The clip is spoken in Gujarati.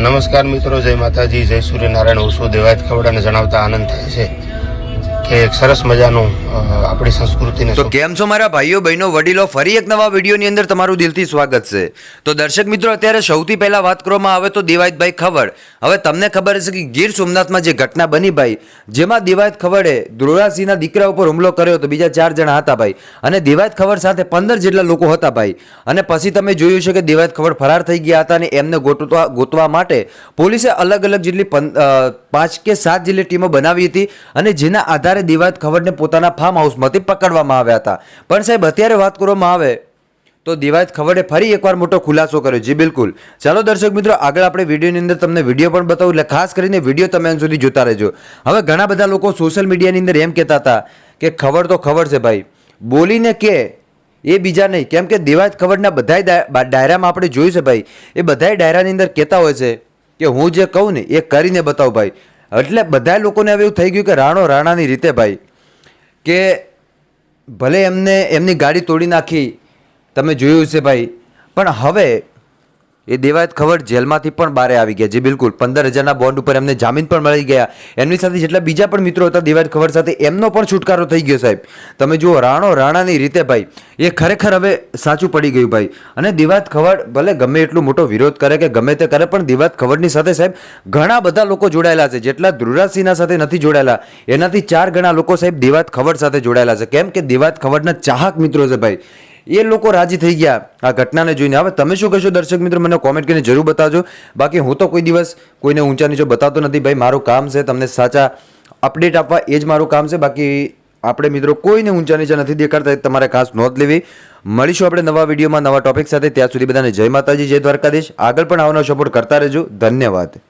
નમસ્કાર મિત્રો, જય માતાજી, જય સૂર્યનારાયણ. ઓશો દેવાયત ખવડાને જણાવતા આનંદ થાય છે કે એક સરસ મજાનું આપણી સંસ્કૃતિને તો કેમ છો મારા ભાઈઓ બહેનો વડીલો? ફરી એક નવા વિડીયોની અંદર તમારું દિલથી સ્વાગત છે. તો દર્શક મિત્રો અત્યારે સૌથી પહેલા વાત કરવામાં આવે તો દેવાયતભાઈ ખવડ. હવે તમને ખબર હશે કે ગીર સોમનાથમાં જે ઘટના બની ભાઈ જેમાં દેવાયત ખવડે ધ્રુવરાજસિંહના દીકરા ઉપર હુમલો કર્યો હતો બીજા ચાર જણા હતા ભાઈ. અને દેવાયત ખવડ સાથે પંદર જેટલા લોકો હતા ભાઈ. અને પછી તમે જોયું છે કે દેવાયત ખવડ ફરાર થઈ ગયા હતા અને એમને ગોતવા ગોતવા માટે પોલીસે અલગ અલગ જેટલી પાંચ કે સાત જેટલી ટીમો બનાવી હતી અને જેના આધારે દેવાયત ખવડને પોતાના ફાર્મ હાઉસમાંથી પકડવામાં આવ્યા હતા. પણ સાહેબ, અત્યારે વાત કરવામાં આવે તો દિવાયત ખવડે ફરી એકવાર મોટો ખુલાસો કર્યો. જી, બિલકુલ. ચાલો દર્શક મિત્રો, આગળ આપણે વિડીયોની અંદર તમને વીડિયો પણ બતાવું. એટલે ખાસ કરીને વીડિયો તમે અંત સુધી જોતા રહેજો. હવે ઘણા બધા લોકો સોશિયલ મીડિયાની અંદર એમ કહેતા હતા કે ખબર તો ખબર છે ભાઈ. બોલીને કે એ બીજા નહીં. કેમ કે દેવાયત ખબરના બધાય ડાયરામાં આપણે જોયું છે ભાઈ. એ બધાય ડાયરાની અંદર કહેતા હોય છે કે હું જે કહું ને એ કરીને બતાવું ભાઈ. એટલે બધા લોકોને હવે એવું થઈ ગયું કે રાણો રાણાની રીતે ભાઈ. કે ભલે એમને એમની ગાડી તોડી નાખી તમે જોયું છે ભાઈ પણ હવે એ દેવાયત ખવડ જેલમાંથી પણ બહાર આવી ગયા જે બિલકુલ. પંદર હજારના બોન્ડ ઉપર એમને જામીન પણ મળી ગયા. એમની સાથે જેટલા બીજા પણ મિત્રો હતા, દેવાયત ખવડ સાથે એમનો પણ છુટકારો થઈ ગયો સાહેબ. તમે જુઓ, રાણો રાણાની રીતે ભાઈ, એ ખરેખર હવે સાચું પડી ગયું ભાઈ. અને દેવાયત ખવડ ભલે ગમે એટલું મોટો વિરોધ કરે કે ગમે તે કરે, પણ દેવાયત ખવડની સાથે સાહેબ, ઘણા બધા લોકો જોડાયેલા છે. જેટલા ધ્રુવરાજસિંહના સાથે નથી જોડાયેલા, એનાથી ચાર ગણા લોકો સાહેબ દેવાત ખવડ સાથે જોડાયેલા છે. કેમ કે દેવાત ખવડના ચાહક મિત્રો છે ભાઈ. એ લોકો રાજી થઈ ગયા. આ ઘટનાને જોઈને. હવે તમે શું કહેશો દર્શક મિત્રો? મને કોમેન્ટ કરીને જરૂર બતાવજો. બાકી હું તો કોઈ દિવસ કોઈને ઊંચા નીચો બતાવતો નથી. ભાઈ, મારું કામ છે તમને સાચા અપડેટ આપવા. એ જ મારું કામ છે. બાકી આપણે મિત્રો કોઈને ઊંચા નીચા નથી દેખાડતા. તમારે ખાસ નોંધ લેવી. મળીશું આપણે નવા વિડીયોમાં નવા ટોપિક સાથે. ત્યાં સુધી બધાને જય માતાજી, જય દ્વારકાધીશ. આગળ પણ આવવાનો સપોર્ટ કરતા રહેજો. ધન્યવાદ.